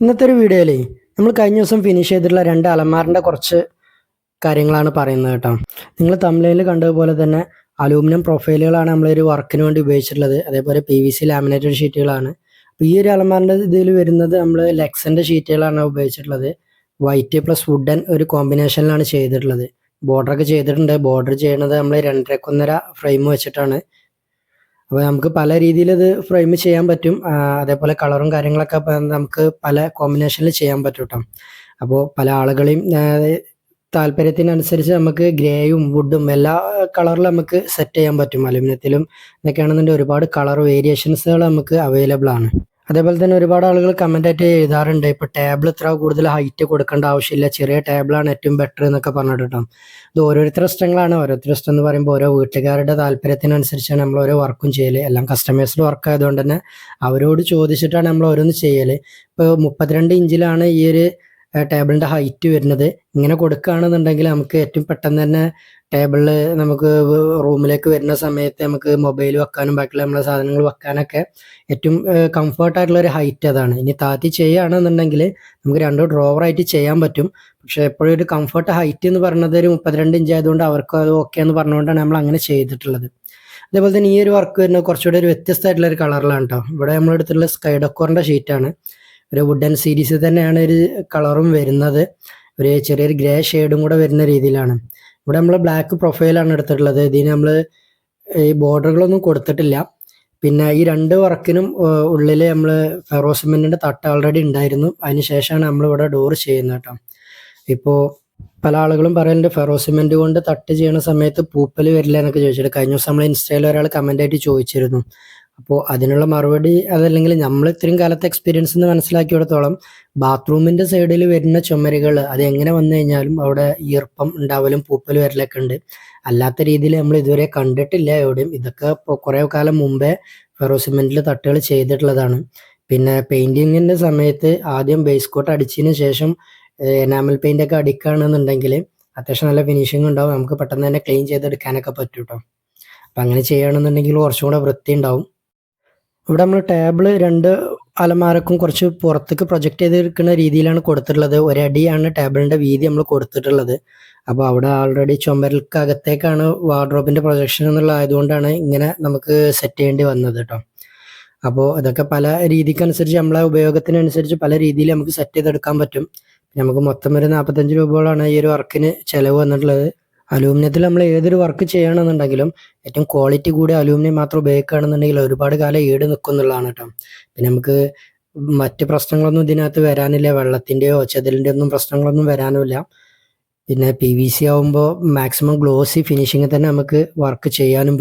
ഇന്നത്തെ ഒരു വീഡിയോയിലേ നമ്മൾ കഴിഞ്ഞ ദിവസം ഫിനിഷ് ചെയ്തിട്ടുള്ള രണ്ട് അലമാറിന്റെ കുറച്ച് കാര്യങ്ങളാണ് പറയുന്നത് കേട്ടോ. നിങ്ങൾ തമിഴിൽ കണ്ടതുപോലെ തന്നെ അലൂമിനിയം പ്രൊഫൈലുകളാണ് നമ്മൾ ഒരു വർക്കിന് വേണ്ടി ഉപയോഗിച്ചിട്ടുള്ളത്. അതേപോലെ പി വി സി ലാമിനേറ്റഡ് ഷീറ്റുകളാണ് അപ്പോൾ ഈ ഒരു അലമാറിന്റെ ഇതിൽ വരുന്നത് നമ്മൾ ലെക്സിന്റെ ഷീറ്റുകളാണ് ഉപയോഗിച്ചിട്ടുള്ളത്. വൈറ്റ് പ്ലസ് വുഡൻ ഒരു കോമ്പിനേഷനിലാണ് ചെയ്തിട്ടുള്ളത്. ബോർഡറൊക്കെ ചെയ്തിട്ടുണ്ട്. ബോർഡർ ചെയ്യുന്നത് നമ്മൾ രണ്ടരക്കൊന്നര ഫ്രെയിം വെച്ചിട്ടാണ്. അപ്പോൾ നമുക്ക് പല രീതിയിൽ ഇത് ഫ്രെയിം ചെയ്യാൻ പറ്റും. അതേപോലെ കളറും കാര്യങ്ങളൊക്കെ നമുക്ക് പല കോമ്പിനേഷനിൽ ചെയ്യാൻ പറ്റും കേട്ടോ അപ്പോൾ പല ആളുകളെയും താല്പര്യത്തിനനുസരിച്ച് നമുക്ക് ഗ്രേയും വുഡും എല്ലാ കളറിലും നമുക്ക് സെറ്റ് ചെയ്യാൻ പറ്റും. അലുമിനിയത്തിലും ഇതൊക്കെയാണെന്നുണ്ടെങ്കിൽ ഒരുപാട് കളർ വേരിയേഷൻസുകൾ നമുക്ക് അവൈലബിൾ ആണ്. അതേപോലെ തന്നെ ഒരുപാട് ആളുകൾ കമന്റ് ആയിട്ട് എഴുതാറുണ്ട് ഇപ്പോൾ ടേബിൾ ഇത്ര കൂടുതൽ ഹൈറ്റ് കൊടുക്കേണ്ട ആവശ്യമില്ല ചെറിയ ടേബിളാണ് ഏറ്റവും ബെറ്റർ എന്നൊക്കെ പറഞ്ഞിട്ട് ഇത് ഓരോരുത്തരുടെ ഇഷ്ടങ്ങളാണ് ഓരോരുത്തരുടെ ഇഷ്ടം എന്ന് പറയുമ്പോൾ ഓരോ വീട്ടുകാരുടെ താല്പര്യത്തിനനുസരിച്ചാണ് നമ്മൾ ഓരോ വർക്കും ചെയ്യൽ. എല്ലാം കസ്റ്റമേഴ്സിൽ വർക്ക് ആയതുകൊണ്ട് തന്നെ അവരോട് ചോദിച്ചിട്ടാണ് നമ്മൾ ഓരോന്ന് ചെയ്യൽ. ഇപ്പോൾ മുപ്പത്തിരണ്ട് ഇഞ്ചിലാണ് ഈ ഒരു ടേബിളിന്റെ ഹൈറ്റ് വരുന്നത് ഇങ്ങനെ കൊടുക്കുകയാണെന്നുണ്ടെങ്കിൽ നമുക്ക് ഏറ്റവും പെട്ടെന്ന് തന്നെ ടേബിളിൽ നമുക്ക് റൂമിലേക്ക് വരുന്ന സമയത്ത് നമുക്ക് മൊബൈൽ വെക്കാനും ബാക്കിയുള്ള നമ്മളെ സാധനങ്ങൾ വെക്കാനൊക്കെ ഏറ്റവും കംഫർട്ടായിട്ടുള്ള ഒരു ഹൈറ്റ് അതാണ്. ഇനി താത്തി ചെയ്യുകയാണെന്നുണ്ടെങ്കിൽ നമുക്ക് രണ്ടോ ഡ്രോവറായിട്ട് ചെയ്യാൻ പറ്റും. പക്ഷേ എപ്പോഴും ഒരു കംഫർട്ട് ഹൈറ്റ് എന്ന് പറയുന്നത് ഒരു മുപ്പത്തിരണ്ട് ഇഞ്ച് ആയതുകൊണ്ട് അവർക്ക് അത് ഓക്കെ എന്ന് പറഞ്ഞുകൊണ്ടാണ് നമ്മൾ അങ്ങനെ ചെയ്തിട്ടുള്ളത്. അതേപോലെ തന്നെ ഈ ഒരു വർക്ക് വരുന്നത് കുറച്ചുകൂടി ഒരു വ്യത്യസ്തമായിട്ടുള്ള ഒരു കളറിലാണ് കേട്ടോ. ഇവിടെ നമ്മൾ എടുത്തിട്ടുള്ള സ്കൈ ഡെക്കോറിന്റെ ഷീറ്റാണ്. ഒരു വുഡൻ സീരീസിൽ തന്നെയാണ് ഒരു കളറും വരുന്നത്. ഒരു ചെറിയൊരു ഗ്രേ ഷെയ്ഡും കൂടെ വരുന്ന രീതിയിലാണ്. ഇവിടെ നമ്മൾ ബ്ലാക്ക് പ്രൊഫൈലാണ് എടുത്തിട്ടുള്ളത്. ഇതിന് നമ്മൾ ഈ ബോർഡറുകളൊന്നും കൊടുത്തിട്ടില്ല. പിന്നെ ഈ രണ്ട് വർക്കിനും ഉള്ളിൽ നമ്മൾ ഫെറോസിമെന്റിന്റെ തട്ട് ഓൾറെഡി ഉണ്ടായിരുന്നു. അതിന് ശേഷമാണ് നമ്മൾ ഇവിടെ ഡോർ ചെയ്യുന്നത് കേട്ടോ. ഇപ്പോൾ പല ആളുകളും പറയുന്നുണ്ട് ഫെറോസിമെന്റ് കൊണ്ട് തട്ട് ചെയ്യുന്ന സമയത്ത് പൂപ്പൽ വരില്ല എന്നൊക്കെ ചോദിച്ചിട്ട്. കഴിഞ്ഞ ദിവസം നമ്മൾ ഇൻസ്റ്റയിൽ ഒരാൾ കമന്റ് ആയിട്ട് ചോദിച്ചിരുന്നു. അപ്പോൾ അതിനുള്ള മറുപടി അതല്ലെങ്കിൽ നമ്മൾ ഇത്രയും കാലത്തെ എക്സ്പീരിയൻസ് എന്ന് മനസ്സിലാക്കിയിടത്തോളം ബാത്റൂമിന്റെ സൈഡിൽ വരുന്ന ചുമരുകൾ അത് എങ്ങനെ വന്നു കഴിഞ്ഞാലും അവിടെ ഈർപ്പം ഉണ്ടാവലും പൂപ്പൽ വരലൊക്കെ ഉണ്ട്. അല്ലാത്ത രീതിയിൽ നമ്മൾ ഇതുവരെ കണ്ടിട്ടില്ല എവിടെയും. ഇതൊക്കെ കുറേ കാലം മുമ്പേ ഫെറോസിമെന്റിൽ തട്ടുകൾ ചെയ്തിട്ടുള്ളതാണ്. പിന്നെ പെയിന്റിങ്ങിന്റെ സമയത്ത് ആദ്യം ബേസ് കോട്ട് അടിച്ചതിന് ശേഷം എനാമൽ പെയിന്റ് ഒക്കെ അടിക്കുകയാണെന്നുണ്ടെങ്കിൽ അത്യാവശ്യം നല്ല ഫിനിഷിംഗ് ഉണ്ടാവും. നമുക്ക് പെട്ടെന്ന് തന്നെ ക്ലീൻ ചെയ്തെടുക്കാനൊക്കെ പറ്റും കേട്ടോ അപ്പം അങ്ങനെ ചെയ്യുകയാണെന്നുണ്ടെങ്കിൽ കുറച്ചും കൂടെ വൃത്തി ഉണ്ടാവും ഇവിടെ നമ്മൾ ടേബിൾ രണ്ട് അലമാരക്കും കുറച്ച് പുറത്തേക്ക് പ്രൊജക്റ്റ് ചെയ്തിരിക്കുന്ന രീതിയിലാണ് കൊടുത്തിട്ടുള്ളത്. ഒരടിയാണ് ടേബിളിന്റെ വീതി നമ്മൾ കൊടുത്തിട്ടുള്ളത്. അപ്പോൾ അവിടെ ആൾറെഡി ചുമരൽക്കകത്തേക്കാണ് വാർഡ്രോബിന്റെ പ്രൊജക്ഷൻ എന്നുള്ള ആയതുകൊണ്ടാണ് ഇങ്ങനെ നമുക്ക് സെറ്റ് ചെയ്യേണ്ടി വന്നത് കേട്ടോ അപ്പോൾ ഇതൊക്കെ പല രീതിക്കനുസരിച്ച് നമ്മളെ ഉപയോഗത്തിനനുസരിച്ച് പല രീതിയിൽ നമുക്ക് സെറ്റ് ചെയ്തെടുക്കാൻ പറ്റും. നമുക്ക് മൊത്തം ഒരു നാൽപ്പത്തഞ്ച് രൂപയോളാണ് ഈ ഒരു വർക്കിന് ചിലവ് വന്നിട്ടുള്ളത്. അലൂമിനിയത്തിൽ നമ്മൾ ഏതൊരു വർക്ക് ചെയ്യണമെന്നുണ്ടെങ്കിലും ഏറ്റവും ക്വാളിറ്റി കൂടിയ അലൂമിനിയം മാത്രം ഉപയോഗിക്കുകയാണെന്നുണ്ടെങ്കിൽ ഒരുപാട് കാലം ഈട് നിൽക്കും എന്നുള്ളതാണ് കേട്ടോ പിന്നെ നമുക്ക് മറ്റ് പ്രശ്നങ്ങളൊന്നും ഇതിനകത്ത് വരാനില്ല. വെള്ളത്തിന്റെയോ ചെതലിന്റെ ഒന്നും പ്രശ്നങ്ങളൊന്നും വരാനുമില്ല. പിന്നെ പി വി സി ആവുമ്പോൾ മാക്സിമം ഗ്ലോസി ഫിനിഷിങ് തന്നെ നമുക്ക് വർക്ക് ചെയ്യാനും